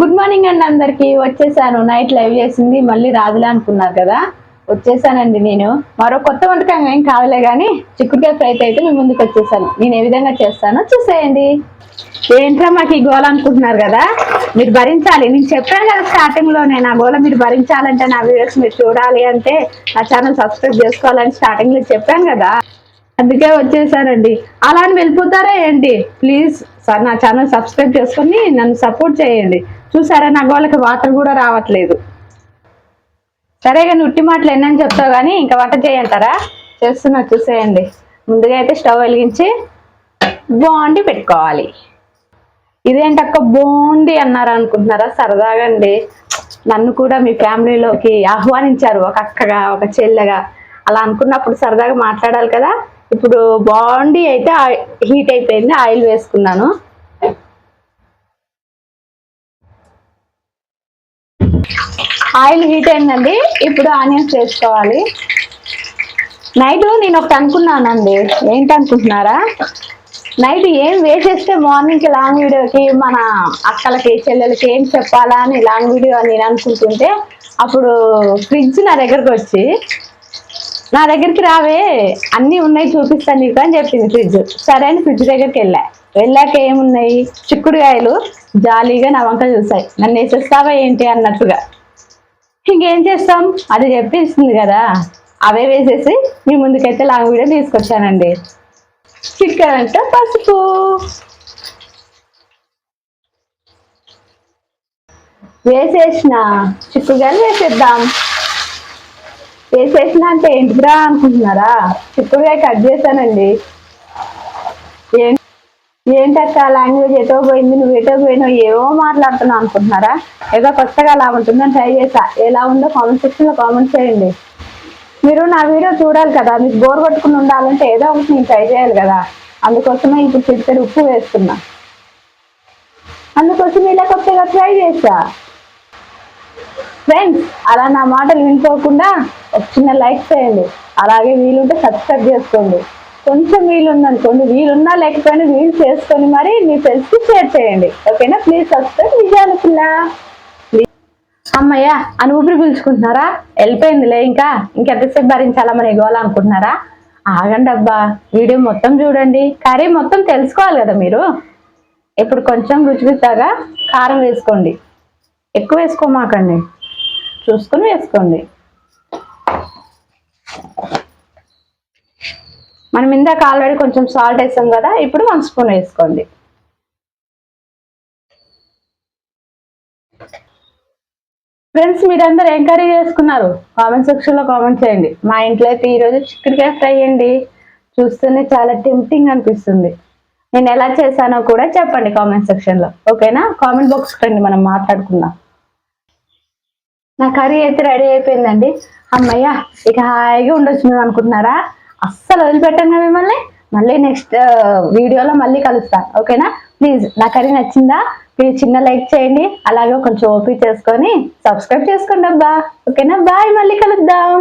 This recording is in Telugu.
గుడ్ మార్నింగ్ అండి అందరికి. వచ్చేసాను. నైట్ లైవ్ చేసింది. మళ్ళీ రాదులే అనుకున్నారు కదా. వచ్చేసానండి నేను. మరో కొత్త వంటకం ఏం కాదులే కానీ చిక్కుడుకాయ ఫ్రై అయితే మీ ముందుకు వచ్చేసాను. నేను ఏ విధంగా చేస్తానో చూసేయండి. ఏంట్రా మాకు ఈ గోల అనుకుంటున్నారు కదా? మీరు భరించాలి. నేను చెప్పాను కదా స్టార్టింగ్లోనే నా గోల మీరు భరించాలంటే నా వీడియోస్ మీరు చూడాలి అంటే నా ఛానల్ సబ్స్క్రైబ్ చేసుకోవాలని స్టార్టింగ్లో చెప్పాను కదా. అందుకే వచ్చేసానండి. అలా అని వెళ్ళిపోతారా ఏంటి? ప్లీజ్ సార్ నా ఛానల్ సబ్స్క్రైబ్ చేసుకొని నన్ను సపోర్ట్ చేయండి. చూసారా? నా గోళ్ళకి వాటర్ కూడా రావట్లేదు. సరే కానీ ఉట్టి మాటలు ఎన్నని చెప్తావు కానీ ఇంకా వంట చేయంటారా? చేస్తున్నా చూసేయండి. ముందుగా అయితే స్టవ్ వెలిగించి బాండి పెట్టుకోవాలి. ఇదేంటక్క బోండి అన్నారు అనుకుంటున్నారా? సరదాగా అండి. నన్ను కూడా మీ ఫ్యామిలీలోకి ఆహ్వానించారు ఒక అక్కగా ఒక చెల్లెగా. అలా అనుకున్నప్పుడు సరదాగా మాట్లాడాలి కదా. ఇప్పుడు బాండి అయితే హీట్ అయిపోయింది ఆయిల్ వేసుకున్నాను. ఆయిల్ హీట్ అయిందండి. ఇప్పుడు ఆనియన్స్ వేసుకోవాలి. నైట్ నేను ఒకటి అనుకున్నానండి. ఏంటనుకుంటున్నారా నైట్ ఏం వేసేస్తే మార్నింగ్కి లాంగ్ వీడియోకి మన అక్కలకి చెల్లెలకి ఏం చెప్పాలా అని లాంగ్ వీడియో అని నేను అనుకుంటుంటే అప్పుడు ఫ్రిడ్జ్ నా దగ్గరకు వచ్చి నా దగ్గరికి రావే అన్నీ ఉన్నాయి చూపిస్తాను నీకు అని చెప్పింది ఫ్రిడ్జ్. సరే అని ఫ్రిడ్జ్ దగ్గరికి వెళ్ళా. వెళ్ళాక ఏమున్నాయి? చిక్కుడుకాయలు జాలీగా నా వంక చూసాయి నన్ను వేసేస్తావా ఏంటి? అన్నట్టుగా. ఇంకేం చేస్తాం? అది చెప్పేస్తుంది కదా. అవే వేసేసి మీ ముందుకైతే లాంగ్ వీడియో తీసుకొచ్చానండి. చికెన్ అంటే పసుపు. వేసేసిన. చిక్కుడుకాయలు వేసేద్దాం. వేసేసిన అంటే ఏంటిరా అనుకుంటున్నారా? చిక్కుడుకాయ కట్ చేశానండి. ఏం ఏంటక్క లాంగ్వేజ్ ఎటో పోయింది నువ్వు ఎటో పోయినావు ఏవో మాట్లాడుతున్నావు అనుకుంటున్నారా? ఏదో కొత్తగా అలా ఉంటుందని ట్రై చేసా ఎలా ఉందో కామెంట్ సెక్షన్లో కామెంట్ చేయండి. మీరు నా వీడియో చూడాలి కదా మీకు బోర్ కొట్టుకుని ఉండాలంటే ఏదో ఒకటి నేను ట్రై చేయాలి కదా. అందుకోసమే ఇప్పుడు చిత్తడి ఉప్పు వేస్తున్నా. అందుకోసం ఇలా కొత్తగా ట్రై చేసా ఫ్రెండ్స్ అలా నా మాటలు వినుకోకుండా ఒక చిన్న లైక్ చేయండి. అలాగే వీలుంటే సబ్స్క్రైబ్ చేసుకోండి. కొంచెం వీలు ఉందనుకోండి వీలున్నా లేకపోయినా వీలు చేసుకొని మరి మీ ఫ్రెండ్స్కి షేర్ చేయండి. ఓకేనా? ప్లీజ్ సబ్స్క్రైబ్ విజయాలు పిల్ల. అమ్మయ్య అని ఊపిరి పీల్చుకుంటున్నారా? వెళ్ళిపోయిందిలే ఇంకా. ఇంకెంతసేపు భరించాలా మన గోళ అనుకుంటున్నారా ఆగండి అబ్బా. వీడియో మొత్తం చూడండి. కర్రీ మొత్తం తెలుసుకోవాలి కదా మీరు? ఇప్పుడు కొంచెం రుచి కారం వేసుకోండి. ఎక్కువ వేసుకోమాకండి. చూసుకొని వేసుకోండి. మనం ఇందాక ఆల్రెడీ కొంచెం సాల్ట్ వేసాం కదా ఇప్పుడు వన్ స్పూన్ వేసుకోండి. ఫ్రెండ్స్ మీరందరూ ఏం కర్రీ చేసుకున్నారు? కామెంట్ సెక్షన్లో కామెంట్ చేయండి. మా ఇంట్లో అయితే ఈరోజు చిక్కుడుకాయ ఫ్రై అండి. చూస్తూనే చాలా టెంప్టింగ్ అనిపిస్తుంది. నేను ఎలా చేశానో కూడా చెప్పండి కామెంట్ సెక్షన్లో ఓకేనా కామెంట్ బాక్స్ రండి మనం మాట్లాడుకుందాం. నా కర్రీ అయితే రెడీ అయిపోయిందండి. అమ్మయ్య ఇక హాయిగా ఉండొచ్చు మేము అనుకుంటున్నారా? అస్సలు వదిలిపెట్టాను మిమ్మల్ని. మళ్ళీ నెక్స్ట్ వీడియోలో మళ్ళీ కలుస్తాను ఓకేనా? ప్లీజ్ నా కర్రీ నచ్చిందా? ప్లీజ్ చిన్న లైక్ చేయండి. అలాగే కొంచెం ఓపీ చేసుకొని సబ్స్క్రైబ్ చేసుకోండి అబ్బా. ఓకేనా? బాయ్ మళ్ళీ కలుద్దాం.